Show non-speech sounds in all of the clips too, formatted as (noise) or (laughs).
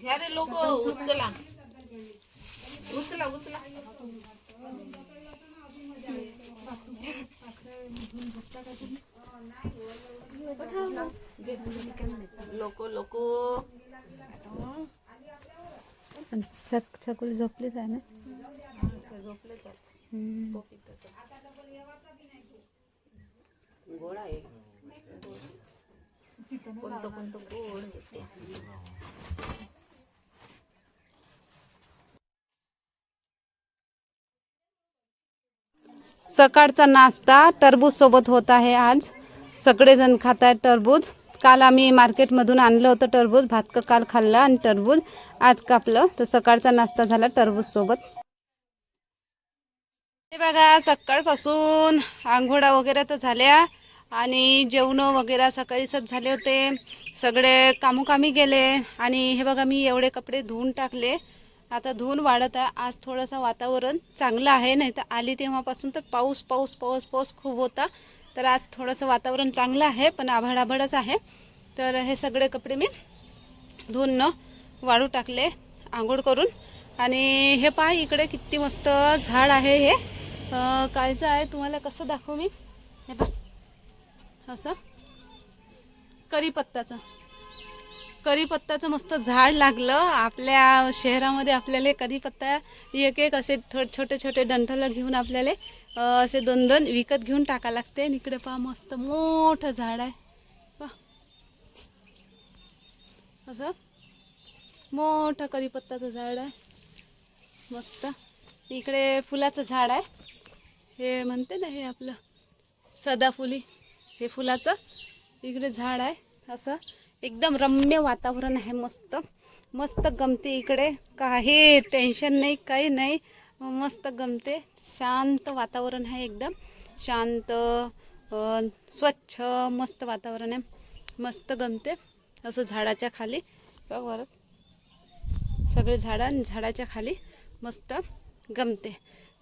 घ्या रे लोक उचला. उचला उचला. लोक लोक. पण सक आहे ना? झोपलेच. आहे. कोणतं कोणतं? गोड येते सकाळचा नाश्ता टरबूजसोबत होत आहे आज. सगळेजण खात आहेत टरबूज. काल आम्ही मार्केटमधून आणलं होतं टरबूज. भातकं काल खाल्लं आणि टरबूज. आज कापलं. तर सकाळचा नाश्ता झाला टरबूजसोबत हे बघा सकाळपासून आंघोळा वगैरे तर झाल्या आणि जेवणं वगैरे सकाळीच झाले होते. सगळे कामोकामी गेले आणि हे बघा मी एवढे कपडे धुवून टाकले. आता धून वाढत आहे. आज थोडंसं वातावरण चांगलं आहे नाही तर आली तेव्हापासून तर पाऊस पाऊस पाऊस पाऊस खूप होता. तर आज थोडंसं वातावरण चांगलं आहे पण आभाळ आभाळच आहे. तर हे सगळे कपडे मी धुवून न वाळू टाकले आंघोळ करून. आणि हे पहा इकडे किती मस्त झाड आहे हे. कायचं आहे. तुम्हाला कसं दाखवू मी? हे पहा. असं. करीपत्ताचं करीपत्ताचं मस्त झाड लागलं. आपल्या शहरामध्ये आपल्याला कढीपत्ता एक एक असे थो छोटे छोटे डंठलं घेऊन आपल्याला असे दोन दोन विकत घेऊन टाका लागते. इकडे पहा मस्त मोठं झाड आहे. पहा. असं. मोठं कढीपत्ताचं झाड आहे. मस्त. इकडे फुलाचं झाड आहे. हे म्हणते ना हे आपलं सदाफुली. हे फुलाचं. इकडे झाड आहे. असं. एकदम रम्य वातावरण आहे मस्त. मस्त गमते इकडे. काही टेन्शन नाही काही नाही. मस्त गमते. शांत वातावरण आहे एकदम. शांत स्वच्छ मस्त वातावरण आहे. मस्त गमते. असं झाडाच्या खाली. वर सगळे झाडं आणि झाडाच्या खाली मस्त गमते.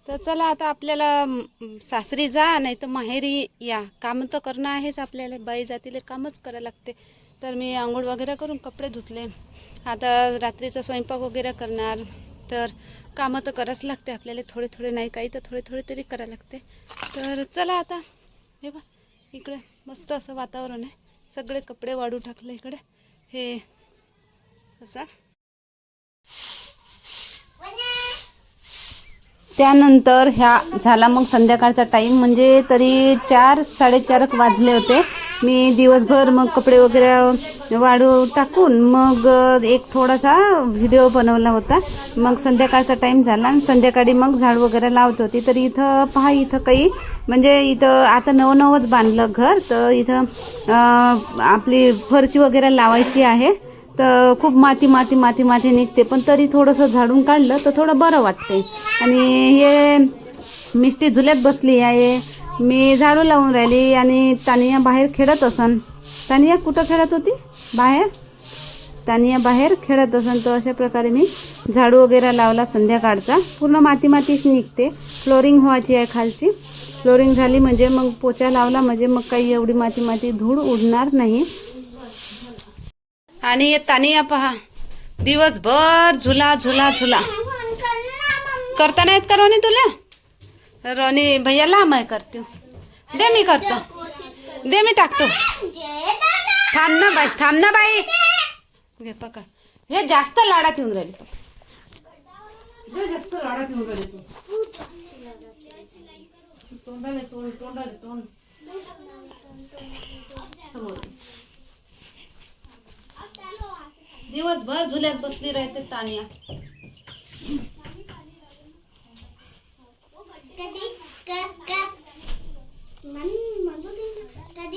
तर चला आता आपल्याला सासरी जा नाही तर माहेरी या. काम तर करणं आहेच आपल्याला. बाई जातीला कामच करायला लागते. तर मी आंघोळ वगैरे करून कपडे धुतले. आता रात्रीचा स्वयंपाक वगैरे करणार. तर कामं तर करावंच लागते आपल्याला. थोडे थोडे नाही काही तर थोडे थोडे तरी करायला लागते. तर चला आता. हे बा इकडे मस्त असं वातावरण आहे. सगळे कपडे वाढू टाकले इकडे. हे असं. त्यानंतर ह्या झाला मग संध्याकाळचा टाईम म्हणजे तरी चार साडेचार वाजले होते. मी दिवसभर मग कपडे वगैरे वाढू टाकून मग एक थोडासा व्हिडिओ बनवला होता. मग संध्याकाळचा टाईम झाला आणि संध्याकाळी मग झाड वगैरे लावत होती. तर इथं पहा इथं काही म्हणजे इथं आता नवनवच बांधलं घर. तर इथं आपली फरची वगैरे लावायची आहे. तर खूप माती माती माती माती निघते. पण तरी थोडंसं झाडून काढलं तर थोडं बरं वाटते आणि हे मिष्टी झुल्यात बसली आहे. मी झाडू लावून राहिली आणि तानिया बाहेर खेळत असन. तानिया कुठं खेळत होती? बाहेर? तानिया बाहेर खेळत असन तर अशा प्रकारे मी झाडू वगैरे लावला संध्याकाळचा. पूर्ण माती मातीच निघते. फ्लोरिंग व्हायची आहे खालची. फ्लोरिंग झाली म्हणजे मग पोचा लावला म्हणजे मग काही एवढी माती माती धूळ उडणार नाही. आणि हे पहा. दिवसभर झुला झुला झुला. करता नाहीत का रोनी तुला? रोनी भैयाला मैं करते. दे मी करतो. दे मी टाकतो. थांब ना बाई, थांब ना बाई. घे, पकड. हे जास्त लाडात येऊन राहिले. जास्त लाडात येऊन राहिले तोंडाले तोंड तोंडाले तोंड. दिवसभर झुल्यात बसली राहते तानिया. कधी क- क-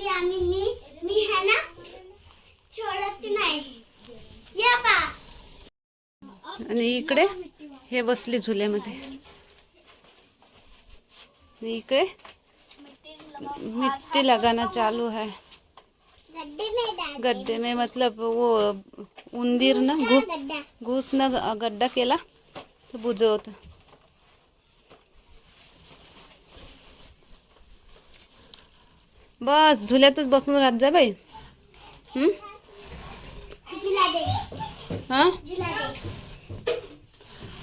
आम्ही मी मी है ना? सोडत नाही. या पा. आणि इकडे हे बसले झुल्यामध्ये. आणि इकडे मिट्टी लगाना चालू है डाल गड्ढे में मतलब वो उंदीर ना गड्डा घुस न गड्डा केला तर बुजवत बस झुल्यातच बसून राहत जा बाई. हं? हा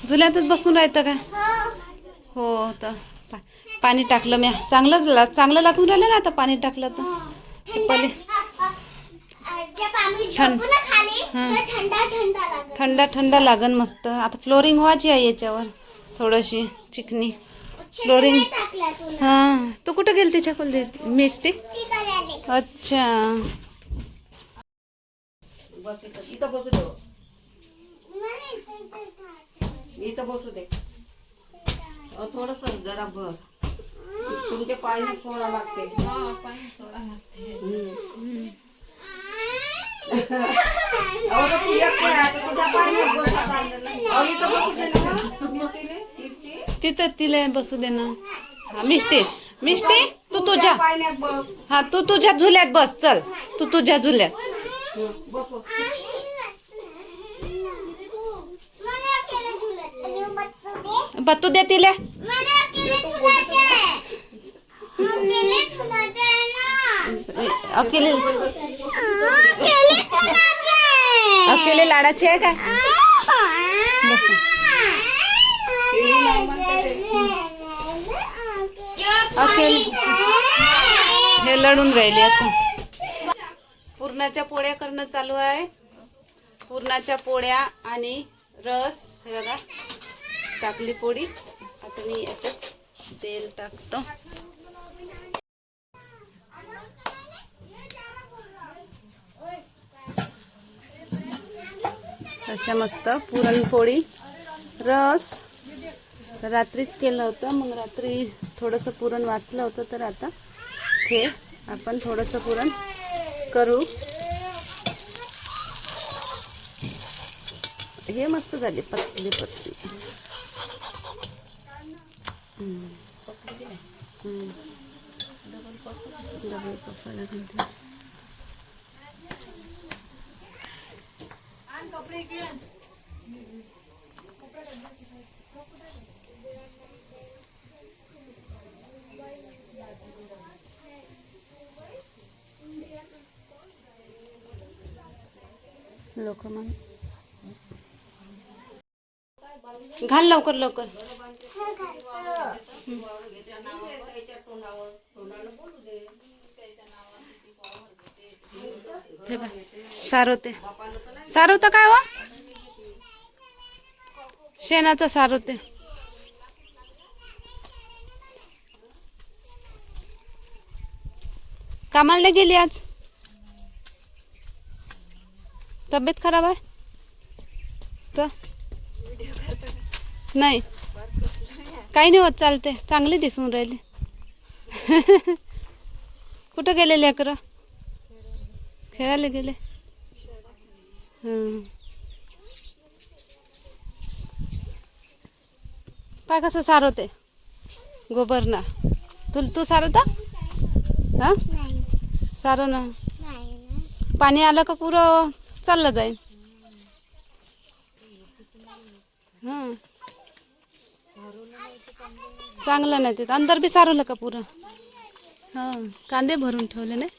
झुल्यातच बसून राहतं काय हो. हो तर पा- पाणी टाकलं मी चांगलंच चांगलं लागून राहिलं ना आता पाणी टाकलं तर. थंड पहिले जब आम्ही थंड- झोपू ना खाली हा. तर थंडा थंडा लागत थंडा थंडा लागन मस्त. आता फ्लोरिंग व्हायची आहे याच्यावर. थोडीशी चिकनी. फ्लोरिंग टाकला तुला. हा. तू कुठं गेली तिच्या खोली मिस्टी ती करायले अच्छा. इथं बसू दे म्हणे त्याचं टाक. इथं बसू दे. थोडस जरा भर. तुमचे पाय सोडा लागते. हम्म. अहो, तर तिथं तिला बसू दे ना हा मिस्टी मिस्टी तू तुझ्या हा तू तुझ्या झुल्यात बस चल तू तुझ्या झुल्यात. बसू दे. तिला अकेले. अकेले लाडाची आहे का अकेले. हे लढून राहिले आता. पुरणाच्या पोळ्या करणं चालू आहे. पुरणाच्या पोळ्या आणि रस हे बघा टाकली पोळी. आता मी याच्यात तेल टाकतो. अशा मस्त पुरणपोळी रस. रात्रीच केलं होतं मग रात्री थोडंसं पुरण वाचलं होतं तर आता हे आपण थोडंसं पुरण करू. हे मस्त झाले पतली पतली. डबल लोक मग घाल लवकर लवकर. हे बघ, सारोते. सारोतं काय हो? शेणाचं सारोते. कामाला नाही गेली आज? तब्येत खराब आहे? तर नाही. काही नाही होत चालते चांगली दिसून राहिली. (laughs) कुठं गेले लेकरं खेळायला गेले. पाय कसं सारवते? गोबर ना तू तू सारवता? हा? सारव ना ना. पाणी आलं का पुरं चाललं जाईल हां चांगलं नाही ते. अंदर बी सारवलं का पुरं? हां कांदे भरून ठेवले नाही?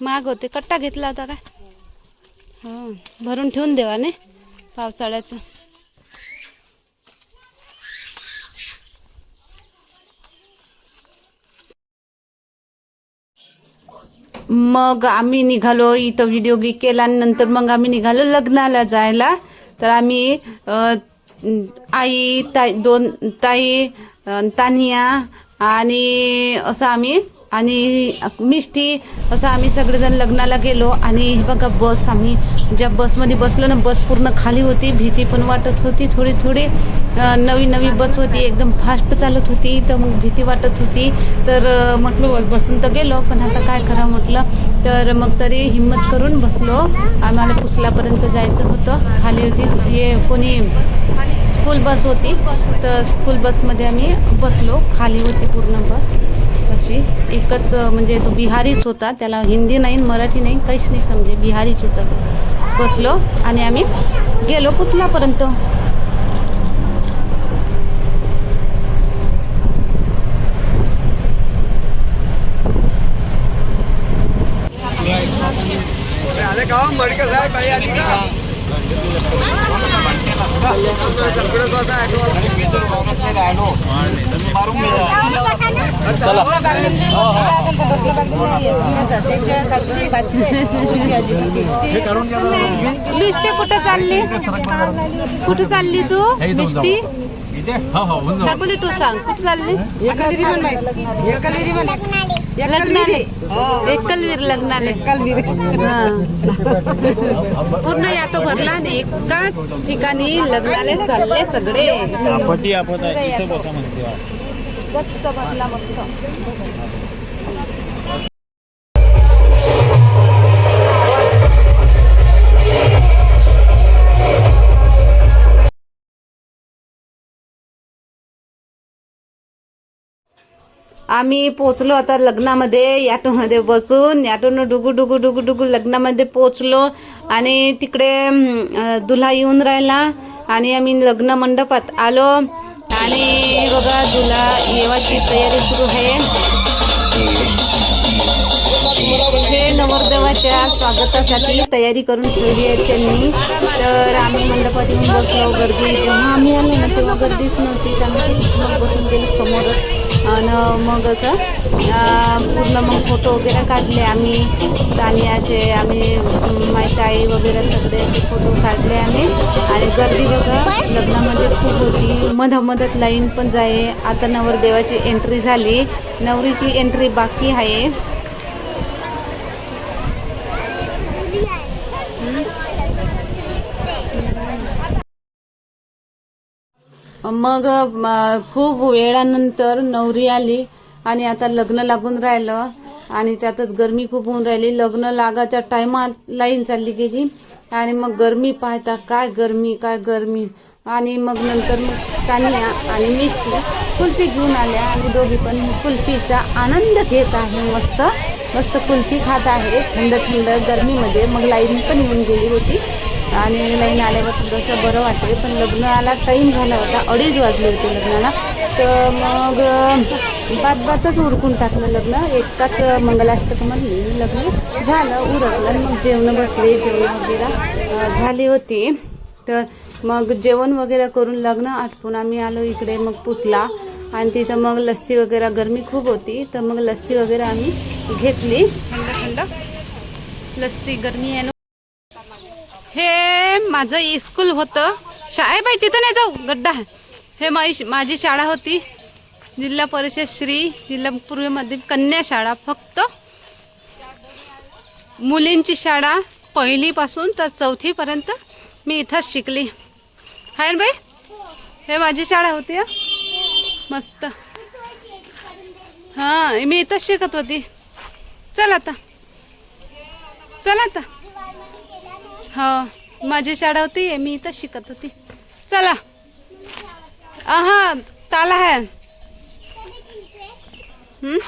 माग होते. कट्टा घेतला होता काय? हां भरून ठेवून देवा नाही पावसाळ्याचं. मग आम्ही निघालो इथं व्हिडिओ गी केल्यानंतर मग आम्ही निघालो लग्नाला जायला. तर आम्ही आई ताई दोन ताई तानिया आणि असं आम्ही आणि मिष्टी असं आम्ही सगळेजण लग्नाला गेलो आणि हे बघा बस आम्ही ज्या बसमध्ये बसलो ना बस पूर्ण खाली होती भीती पण वाटत होती थोडी थोडी नवी नवी बस होती एकदम फास्ट चालत होती तर मग भीती वाटत होती. तर म्हटलं बसून तर गेलो पण आता काय करा म्हटलं तर मग तरी हिंमत करून बसलो. आम्हाला पुसलापर्यंत जायचं होतं. खाली होती हे कोणी स्कूल बस होती तर स्कूल बसमध्ये आम्ही बसलो. खाली होती पूर्ण बस. अशी एकच म्हणजे तो बिहारीच होता. त्याला हिंदी नाही मराठी नाही काहीच नाही समजे. बिहारीच होता तो. बसलो आणि आम्ही गेलो पुसलापर्यंत लिस्टे कुठे चालली? कुठे चालली तू? लिस्टी छकुली तू सांग. कुठे चालली? लग्नाले एकलवीर लग्नाले हा. पूर्ण याटो भरला आणि एकाच ठिकाणी लग्नाले चालले सगळे. आपत्ती आपत आहे इथं बसा म्हणते. आम्ही पोचलो आता लग्नामध्ये याटोमध्ये बसून याटोनं डुगू डुगू डुगू डुगू लग्नामध्ये पोचलो आणि तिकडे दुल्हा येऊन राहिला आणि आम्ही लग्न मंडपात आलो. आणि बघा दुल्हा येवाची तयारी सुरू आहे. हे नवरदेवाच्या स्वागतासाठी तयारी करून ठेवली आहे त्यांनी. तर आम्ही मंडपात येऊन बसलो. गर्दी जेव्हा आम्ही आलो ना तेव्हा गर्दीच नव्हती. त्यामुळे बसून गेलो समोरच. आणि मग असं पूर्ण मग फोटो वगैरे काढले आम्ही. तानियाचे आम्ही माझी ताई वगैरे सगळे फोटो काढले आम्ही. आणि गर्दी बघा लग्नामध्ये खूप होती. मधामधात लाईन पण जाय. आता नवरदेवाची एंट्री झाली. नवरीची एंट्री बाकी आहे. मग खूप वेळानंतर नवरी आली आणि आता लग्न लागून राहिलं आणि त्यातच गरमी खूप होऊन राहिली. लग्न लागाच्या टायमात लाईन चालली गेली आणि मग गरमी पाहता काय गरमी काय गरमी. आणि मग नंतर मग कानिया आणि मिष्टी कुल्फी घेऊन आल्या आणि दोघी पण कुल्फीचा आनंद घेत आहे. मस्त मस्त कुल्फी खात आहे. थंड थंड गरमीमध्ये मग लाईन पण येऊन गेली होती. आणि लाईन आल्यावर थोडंसं बरं वाटते पण लग्नाला टाईम झाला होता अडीच वाजले होते लग्नाला. तर मग बात बातच उरकून टाकलं लग्न. एकाच मंगलाष्टकमधली लग्न झालं उरकलं. आणि मग जेवण बसले जेवण वगैरे झाले झाली होती. तर मग जेवण वगैरे करून लग्न आटपून आम्ही आलो इकडे मग पुसला. आणि तिथं मग लस्सी वगैरे गरमी खूप होती. तर मग लस्सी वगैरे आम्ही घेतली. थंड थंड. लस्सी गरमी आहे ना हे माझं स्कूल होतं. शाळेबाई तिथं नाही जाऊ. गड्डा. हे माझी माझी शाळा होती. जिल्हा परिषद श्री जिल्हा पूर्वेमध्ये कन्या शाळा. फक्त मुलींची शाळा पहिलीपासून तर चौथीपर्यंत मी इथंच शिकली. हाय बाई? हे माझी शाळा होती मस्त. हां मी इथंच शिकत होती. चल आता. चल आता. हो माझी शाळा होती मी इथं शिकत होती. चला. हा ताला आहे. हम्म?